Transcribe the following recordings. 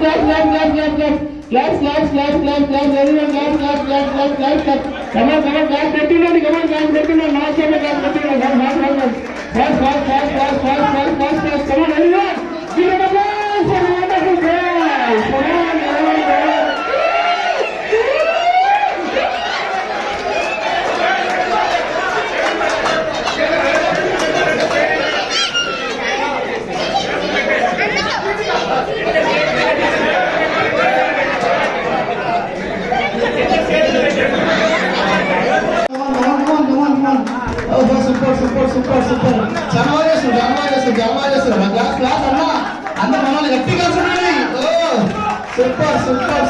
Clap, clap, clap, clap, clap, clap. Clap, clap, clap, clap, clap. Everyone clap, clap, clap, clap, clap, clap. Come on, come on, clap, continually, come on, clap, continually. Last time, clap, continually. Fast, fast, fast, fast. Fast, fast, fast, fast, fast, fast, fast. Come on, everyone.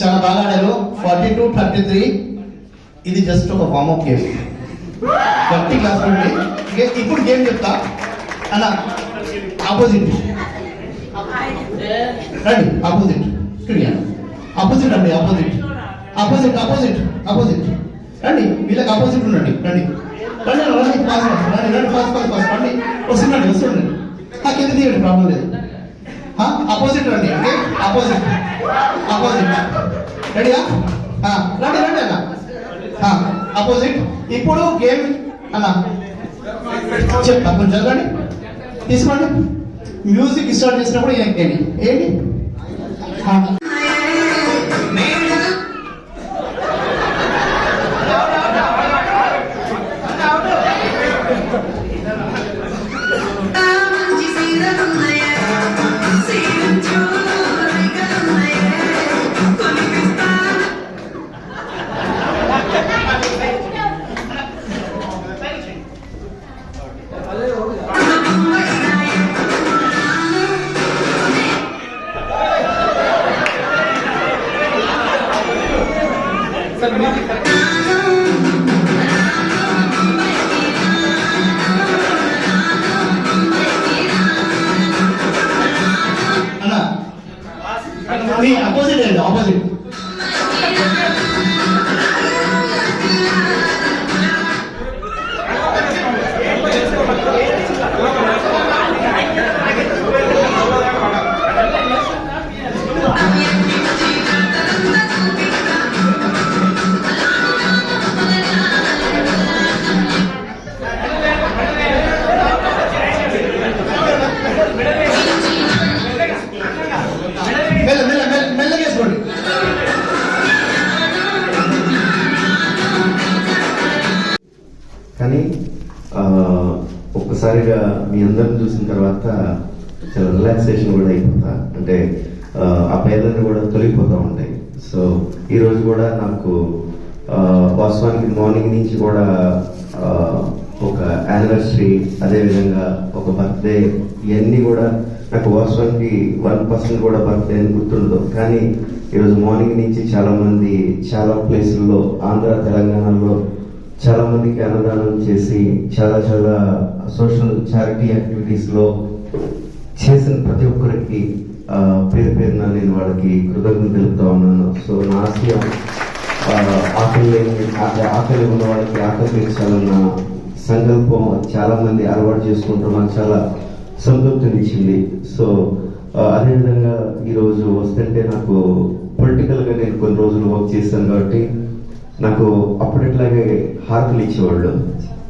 చాలా బాగా ఆడారు. Forty two thirty three ఇది just ఒక warmup game thirty class నుండి ఇప్పుడు game చెప్తా. అన్న opposite రండి ఆపోజిట్ ఆపోజిట్ అండి ఆపోజిట్ ఆపోజిట్ ఆపోజిట్ ఆపోజిట్ రండి వీళ్ళకి ఆపోజిట్ ఉండండి. రండి. రండి రండి పాస్ రండి రండి పాస్ పాస్ పాస్ రండి వస్తుండండి వస్తుండండి. నాకు ఎందుకు తీయండి ప్రాబ్లం లేదు? ఆపోజిట్ రండి అంటే ఆపోజిట్ ఆపోజిట్ రెడీయా రండి రండి అన్న. అపోజిట్ ఇప్పుడు గేమ్ అన్న. చెప్తా కొంచెం చదవండి. తీసుకోండి. మ్యూజిక్ స్టార్ట్ చేసినప్పుడు ఏంటి ఏంటి? verdade మీ అందరిని చూసిన తర్వాత చాలా రిలాక్సేషన్ కూడా అయిపోతా. అంటే ఆ, పేర్లన్నీ కూడా తొలగిపోతూ ఉంటాయి. సో ఈరోజు కూడా నాకు వాస్తవానికి మార్నింగ్ నుంచి కూడా ఒక యానివర్సరీ అదేవిధంగా ఒక బర్త్డే ఇవన్నీ కూడా నాకు వాస్తవానికి వన్ పర్సెంట్ కూడా బర్త్డే అని గుర్తుండదు. కానీ ఈరోజు మార్నింగ్ నుంచి చాలామంది చాలా ప్లేసుల్లో ఆంధ్ర తెలంగాణలో చాలా మందికి అన్నదానం చేసి చాలా చాలా సోషల్ చారిటీ యాక్టివిటీస్లో చేసిన ప్రతి ఒక్కరికి పేరు పేరున నేను వాళ్ళకి కృతజ్ఞత తెలుపుతా ఉన్నాను. సో నా ఆశయం ఆకలి ఆకలి ఉన్న వాళ్ళకి ఆకర్షించాలన్న సంకల్పం చాలా మంది అలవాటు చేసుకుంటూ నాకు చాలా సంతృప్తినిచ్చింది సో అదేవిధంగా ఈరోజు వస్తుంటే నాకు పొలిటికల్గా నేను కొన్ని రోజులు వర్క్ చేశాను కాబట్టి నాకు అప్పటిట్లాగే హారతులు ఇచ్చేవాళ్ళు.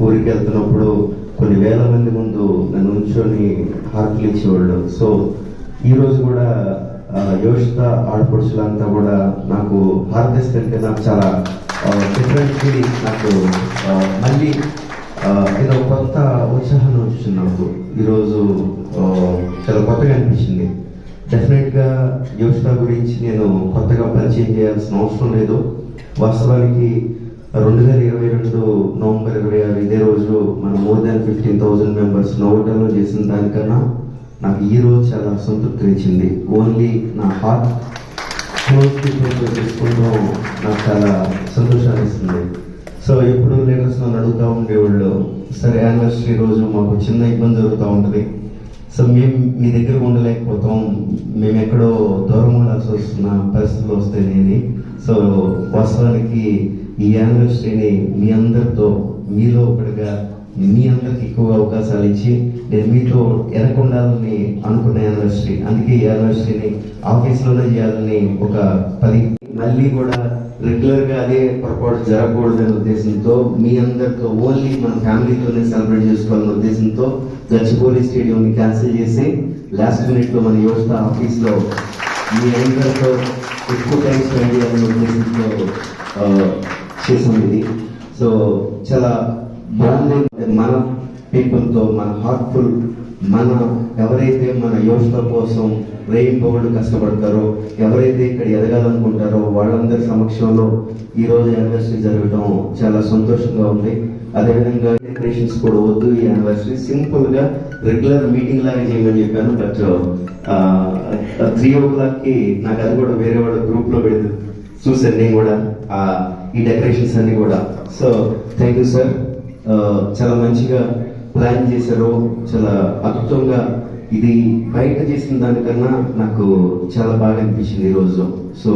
ఊరికి వెళ్తున్నప్పుడు కొన్ని వేల మంది ముందు నన్ను ఉంచుకొని హారతులు ఇచ్చేవాళ్ళు. సో ఈరోజు కూడా యోషిత ఆడపడుచులంతా కూడా నాకు హారతిస్తుంటే నాకు చాలా డిఫరెంట్ ఫీలింగ్ నాకు మళ్ళీ ఏదో కొత్త ఉత్సాహాన్ని వచ్చింది నాకు. ఈరోజు చాలా కొత్తగా అనిపించింది డెఫినెట్గా యోషిత గురించి నేను కొత్తగా పరిచయం చేయాల్సిన అవసరం లేదు. వాస్తవానికి రెండు వేల ఇరవై రెండు నవంబర్ ఇరవై ఆరు ఇదే రోజు మనం more than fifteen thousand members నోవటంలో చేసిన దానికన్నా నాకు ఈ రోజు చాలా సంతృప్తినిచ్చింది ఓన్లీ నా హార్ట్ క్లోజ్ పీపుల్తో చేసుకోవడం నాకు చాలా సంతోషాన్ని ఇస్తుంది. సో ఎప్పుడు లీడర్స్ నన్ను అడుగుతూ ఉండేవాళ్ళు సరే యానివర్సరీ రోజు మాకు చిన్న ఇబ్బంది జరుగుతూ ఉంటుంది. సో మేము మీ దగ్గర ఉండలేకపోతాం. మేము ఎక్కడో దూరం ఉండాల్సి వస్తున్న పరిస్థితులు నేను సో వాస్తవానికి ఈ యానివర్సరీని మీ అందరితో మీలో ఒకటిగా మీ అందరికి ఎక్కువ అవకాశాలు ఇచ్చి నేను మీతో ఎనకుండాలని అనుకున్న యానివర్సరీ అందుకే ఈ యానివర్సరీని ఆఫీస్లోనే చేయాలని ఒక పది మళ్ళీ కూడా రెగ్యులర్గా అదే పొరపాటు జరగకూడదనే ఉద్దేశంతో మీ అందరితో ఓన్లీ మన ఫ్యామిలీతోనే సెలబ్రేట్ చేసుకోవాలనే ఉద్దేశంతో గచ్చిబౌలి స్టేడియంని క్యాన్సిల్ చేసి లాస్ట్ మినిట్లో మన యువత ఆఫీస్లో మీ అందరితో ఎక్కువ టైం స్పెండ్ చేయాలనే ఉద్దేశంతో చేసాం ఇది సో చాలా బాగుంది. మన people తో మన హార్ట్ఫుల్ మన ఎవరైతే మన యువత కోసం రేయింపబడి కష్టపడతారో ఎవరైతే ఇక్కడ ఎదగాలనుకుంటారో వాళ్ళందరి సమక్షంలో ఈ రోజు యానివర్సరీ జరగడం చాలా సంతోషంగా ఉంది. అదేవిధంగా డెకరేషన్స్ కూడా వద్దు ఈ యానివర్సరీ సింపుల్గా రెగ్యులర్ మీటింగ్ లాగా చేయమని చెప్పాను బట్ త్రీ ఓ క్లాక్కి నాకు అది కూడా వేరే వాళ్ళ గ్రూప్లో పెడుతుంది చూసాను నేను కూడా ఆ, ఈ డెకరేషన్స్ అన్ని కూడా. సో థ్యాంక్ యూ సార్ చాలా మంచిగా ప్లాన్ చేశారు. చాలా అద్భుతంగా ఇది బయట చేసిన దానికన్నా నాకు చాలా బాగా అనిపించింది ఈ రోజు. సో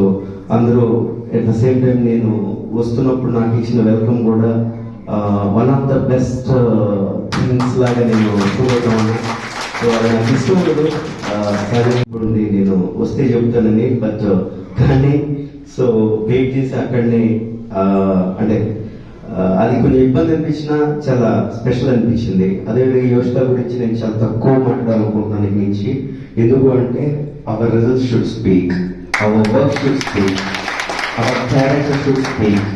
అందరూ ఎట్ ద సేమ్ టైం నేను వస్తున్నప్పుడు నాకు ఇచ్చిన వెల్కమ్ కూడా one of the best things లాగా నేను ఫీల్ సో అది నాకు ఇష్టం లేదు. ఉంది, నేను వస్తే చెప్తానని బట్ uh, కానీ సో వెయిట్ చేసి అక్కడనే అంటే అది కొంచెం ఇబ్బంది అనిపించినా చాలా స్పెషల్ అనిపించింది. అదేవిధంగా యోషిత గురించి నేను చాలా తక్కువ మాట్లాడాలనుకుంటున్నాను ఇక్కడి ఎందుకు అంటే our result should speak our work should speak our character should speak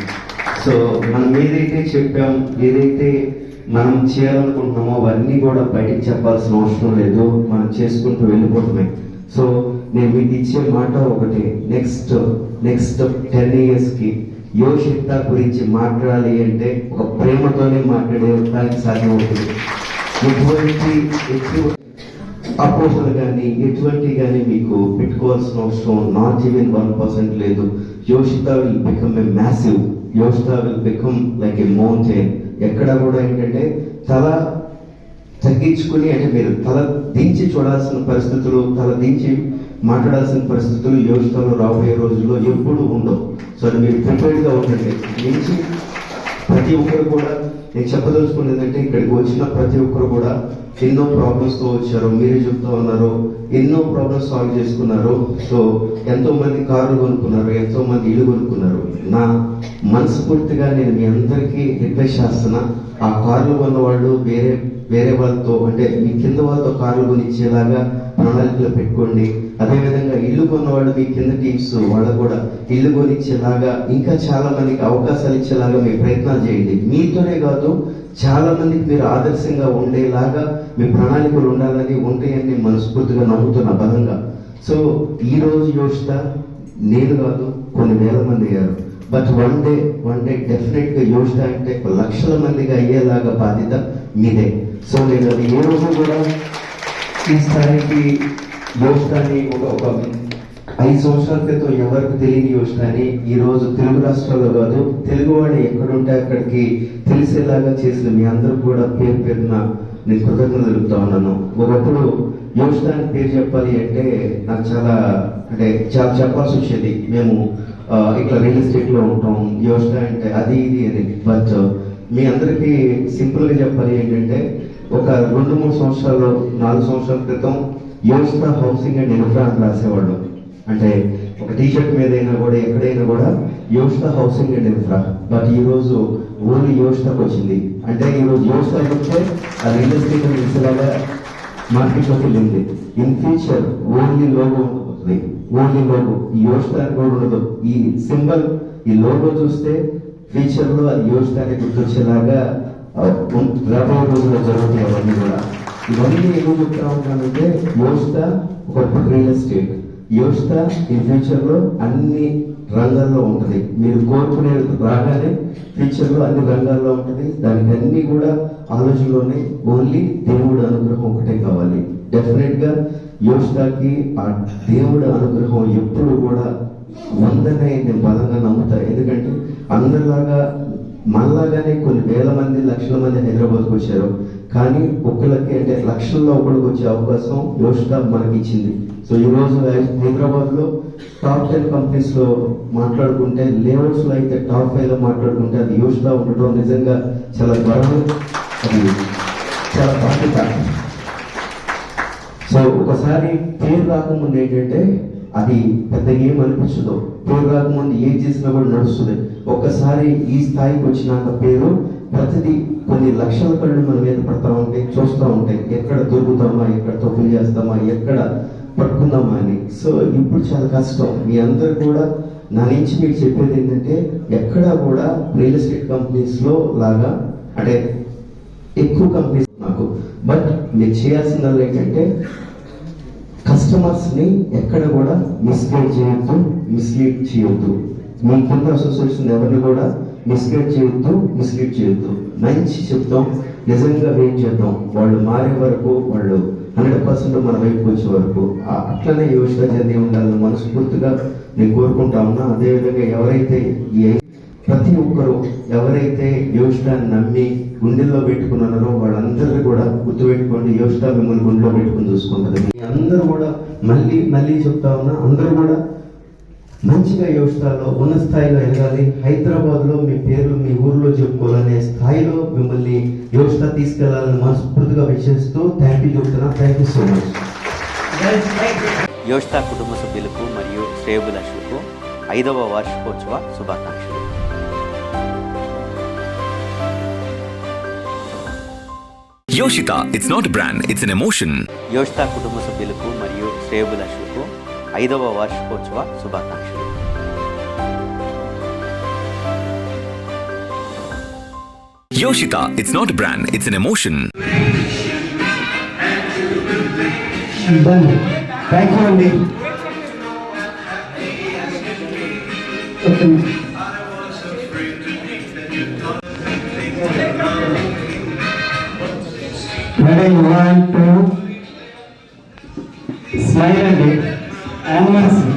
so మనం ఏదైతే చెప్పాం ఏదైతే మనం చేయాలనుకుంటున్నామో అవన్నీ కూడా బయటికి చెప్పాల్సిన అవసరం లేదు. మనం చేసుకుంటూ వెళ్ళిపోతున్నాయి సో నేను మీకు ఇచ్చే మాట ఒకటి. నెక్స్ట్ నెక్స్ట్ టెన్ ఇయర్స్కి యోషిత గురించి మాట్లాడాలి అంటే ఒక ప్రేమతోనే మాట్లాడేదానికి సాధ్యం అవుతుంది ఎటువంటి ఎటువంటి అపోహలు కానీ ఎటువంటి కానీ మీకు పెట్టుకోవాల్సిన అవసరం నాట్ ఈవెన్ వన్ పర్సెంట్ లేదు. Yoshita will become a massive Yoshita will become like a mountain. ఎక్కడ కూడా ఏంటంటే తల తగ్గించుకుని అంటే మీరు తల దించి చూడాల్సిన పరిస్థితులు తల దించి మాట్లాడాల్సిన పరిస్థితులు యోస్తాలో రాబోయే రోజుల్లో ఎప్పుడు ఉండవు. సో అది మీరు ప్రిపేర్డ్గా ఉండండి. నుంచి ప్రతి ఒక్కరు కూడా నేను చెప్పదలుచుకున్నది ఏంటంటే ఇక్కడికి వచ్చిన ప్రతి ఒక్కరు కూడా ఎన్నో ప్రాబ్లమ్స్తో వచ్చారు మీరే చెప్తా ఉన్నారు ఎన్నో ప్రాబ్లమ్స్ సాల్వ్ చేసుకున్నారు. సో ఎంతో మంది కార్లు కొనుక్కున్నారు ఎంతో మంది ఇల్లు కొనుక్కున్నారు. నా మనస్ఫూర్తిగా నేను మీ అందరికీ రిక్వెస్ట్ చేస్తున్నా ఆ కార్లు కొన్న వాళ్ళు వేరే వేరే వాళ్ళతో అంటే మీ కింద వాళ్ళతో కార్లు కొనిచ్చేలాగా ప్రణాళికలు పెట్టుకోండి. అదేవిధంగా ఇల్లు కొన్నవాళ్ళు మీ కింద టీమ్స్ వాళ్ళకు కూడా ఇల్లు కొనిచ్చేలాగా ఇంకా చాలా మందికి అవకాశాలు ఇచ్చేలాగా మీ ప్రయత్నాలు చేయండి. మీతోనే కాదు చాలా మందికి మీరు ఆదర్శంగా ఉండేలాగా మీ ప్రణాళికలు ఉండాలని ఉంటాయని మనస్ఫూర్తిగా నమ్ముతున్న బలంగా. సో ఈ రోజు యోచిత నేను కాదు కొన్ని వేల మంది అయ్యారు. But one day one day డెఫినెట్గా అంటే లక్షల మందిగా అయ్యేలాగా బాధ్యత మీదే. సో నేను అది ఏ రోజు కూడా ఈసారికి స్థాయికి ఒక ఒక ఐదు సంవత్సరాల క్రితం ఎవరికి తెలియని యోచనాన్ని ఈ రోజు తెలుగు రాష్ట్రాల్లో కాదు తెలుగు వాడు ఎక్కడుంటే అక్కడికి తెలిసేలాగా చేసిన మీ అందరూ కూడా పేరు పేరున నేను కృతజ్ఞత తెలుపుతా ఉన్నాను. ఒకప్పుడు యోచన పేరు చెప్పాలి అంటే నాకు చాలా అంటే చాలా చెప్పాల్సి వచ్చేది. మేము ఇట్లా రియల్ ఎస్టేట్లో ఉంటాం. యోచన అంటే అది ఇది అని. బట్ మీ అందరికీ సింపుల్గా చెప్పాలి ఏంటంటే ఒక రెండు మూడు సంవత్సరాలు నాలుగు సంవత్సరాల క్రితం యోచన హౌసింగ్ అండ్ ఇన్ఫ్రా అని రాసేవాళ్ళు. అంటే ఒక టీ షర్ట్ మీద అయినా కూడా ఎక్కడైనా కూడా యోచన హౌసింగ్ అండ్ ఇన్ఫ్రా బట్ ఈ రోజు ఓన్లీ యోచనకు వచ్చింది. అంటే ఈ రోజు యోచన వస్తే ఆ రియల్ ఎస్టేట్ తెలిసేలాగా మార్కెట్లోకి వెళ్ళింది. ఇన్ ఫ్యూచర్ ఓన్లీ లోగో ఉంటుంది ఓన్లీ లోగో. ఈ యోచన కూడా ఉండదు. ఈ సింబల్ ఈ లోగో చూస్తే ఫ్యూచర్లో అది యోచన గుర్తొచ్చేలాగా రాబోయే రోజుల్లో జరుగుతాయి అవన్నీ కూడా. ఇవన్నీ ఎందుకు చెప్తా ఉంటానంటే యోచన ఒక రియల్ ఎస్టేట్ యోచన ఈ ఫ్యూచర్లో అన్ని రంగాల్లో ఉంటుంది. మీరు కోరుకునే రాగానే ఫ్యూచర్లో అన్ని రంగాల్లో ఉంటుంది. దానికి అన్ని కూడా ఆలోచనలోనే ఓన్లీ దేవుడు అనుగ్రహం ఒకటే కావాలి. డెఫినెట్గా ఆ దేవుడు అనుగ్రహం ఎప్పుడు కూడా ఉందనే నేను బలంగా నమ్ముతా. ఎందుకంటే అందరిలాగా మనలాగానే కొన్ని వేల మంది లక్షల మంది హైదరాబాద్కి వచ్చారు. కానీ ఒక్కళ్ళకి అంటే లక్షల్లో ఒకళ్ళకి వచ్చే అవకాశం యోష్ట మనకి ఇచ్చింది సో ఈరోజు హైదరాబాద్లో హైదరాబాద్లో టాప్ టెన్ కంపెనీస్లో మాట్లాడుకుంటే లేఅవుట్స్లో అయితే టాప్ ఫైవ్లో మాట్లాడుకుంటే అది యోషిత ఉండటం నిజంగా చాలా గర్వం. అది చాలా బాధ్యత. సో ఒకసారి పేరు రాకముందు ఏంటంటే అది పెద్ద ఏం అనిపించదు. పేరు రాకముందు ఏం చేసినా కూడా నడుస్తుంది. ఒక్కసారి ఈ స్థాయికి వచ్చినాక పేరు ప్రతిదీ కొన్ని లక్షల కళ్ళు మన మీద పడతా ఉంటాయి చూస్తూ ఉంటాయి. ఎక్కడ దొరుకుతామా ఎక్కడ తప్పులు చేస్తామా ఎక్కడ పట్టుకుందామా అని సో ఇప్పుడు చాలా కష్టం. మీ అందరు కూడా నా నుంచి మీకు చెప్పేది ఏంటంటే ఎక్కడ కూడా రియల్ ఎస్టేట్ కంపెనీస్లో లాగా అంటే ఎక్కువ కంపెనీస్ నాకు బట్ మీరు చేయాల్సిందల్లా ఏంటంటే కస్టమర్స్ని ఎక్కడ కూడా మిస్గైడ్ చేయొద్దు మిస్లీడ్ చేయొద్దు. మీకున్న అసోసియేషన్ ఎవరిని కూడా మిస్గైడ్ చేయొద్దు మిస్లీడ్ చేయొద్దు. మంచి చెప్తాం నిజంగా వెయిట్ చేద్దాం? వాళ్ళు మారే వరకు వాళ్ళు హండ్రెడ్ పర్సెంట్ మన వైపు వచ్చే వరకు అట్లనే యోషిగా జరిగి ఉండాలని మనస్ఫూర్తిగా నేను కోరుకుంటా ఉన్నా. అదేవిధంగా ఎవరైతే ఏ ప్రతి ఒక్కరు ఎవరైతే యోషితాన్ని నమ్మి గుండెల్లో పెట్టుకున్నారో వాళ్ళందరినీ కూడా గుర్తుపెట్టుకోండి. యోషిత మిమ్మల్ని గుండెలో పెట్టుకుని చూసుకుంటుంది. మీ అందరూ కూడా మళ్ళీ మళ్ళీ చెప్తా ఉన్నా అందరూ కూడా మంచిగా యోషితాలో ఉన్న స్థాయిలో ఎదగాలి. హైదరాబాద్లో మీ పేరు మీ ఊర్లో చెప్పుకోవాలనే స్థాయిలో మిమ్మల్ని యోషిత తీసుకెళ్ళాలని మనస్ఫూర్తిగా విషయిస్తూ థ్యాంక్ యూ చెప్తున్నా. Thank you so much Yoshita కుటుంబ సభ్యులకు మరియు శ్రేయోభిలాషులకు ఐదవ వార్షికోత్సవ శుభాకాంక్షలు. Yoshita, it's not a brand, it's an emotion. Yoshitha కుటుంబ సభ్యులకు మరియు శ్రేయోభిలాషులకు ఐదవ వార్షికోత్సవ శుభాకాంక్షలు. Yoshita, it's not a brand, it's an emotion. Thank you అండి రెడీ వన్ టూ స్మైల్ అండి యానివర్సరీ